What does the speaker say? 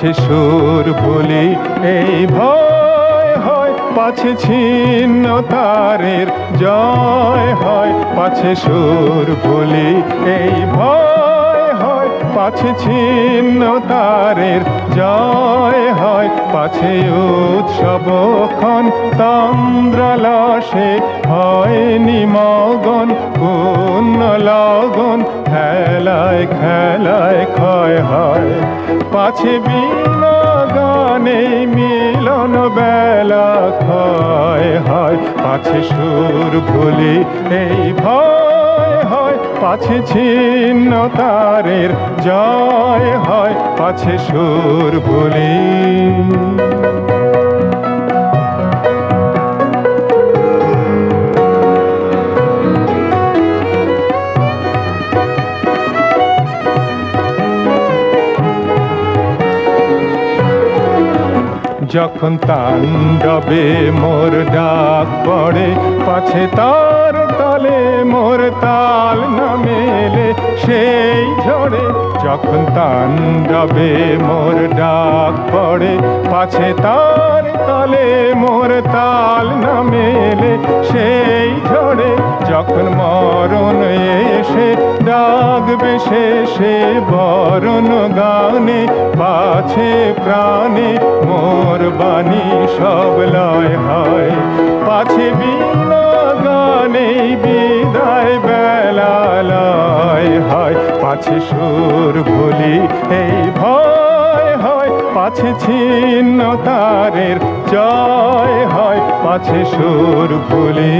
পাছে সুর ভুলি এই ভয় হয়, পাছে ছিন্ন তারের জয় হয়। পাছে সুর ভুলি এই ভয় হয়, পাছে ছিন্ন তারের জয় হয়। পাছে উৎসবক্ষণ তন্দ্রালসে হয় নিমগন খেলায় ক্ষয় হয়। পাছে বিনা গানে মিলন বেলা ক্ষয় হয়। পাছে সুর ভুলি এই ভয় হয়। পাছে ছিন্ন তারের জয় হয়। পাছে সুর ভুলি যখন তাণ্ডবে মোর ডাক পড়ে, পাছে তার তালে মোর তাল না মেলে সেই ঝড়ে। যখন তাণ্ডবে মোর ডাক পড়ে, পাছে তার তালে মোর তাল না মেলে এসে ডাকবে শেষে বরণ গানে পাছে প্রাণে মোর বাণী সব লয় হয়। পাছে বিনা গানে বিদায় বেলা লয় হয়। পাছে সুর ভুলি এই ভয় হয়, পাছে ছিন্ন তারের জয় হয়। পাছে সুর ভুলি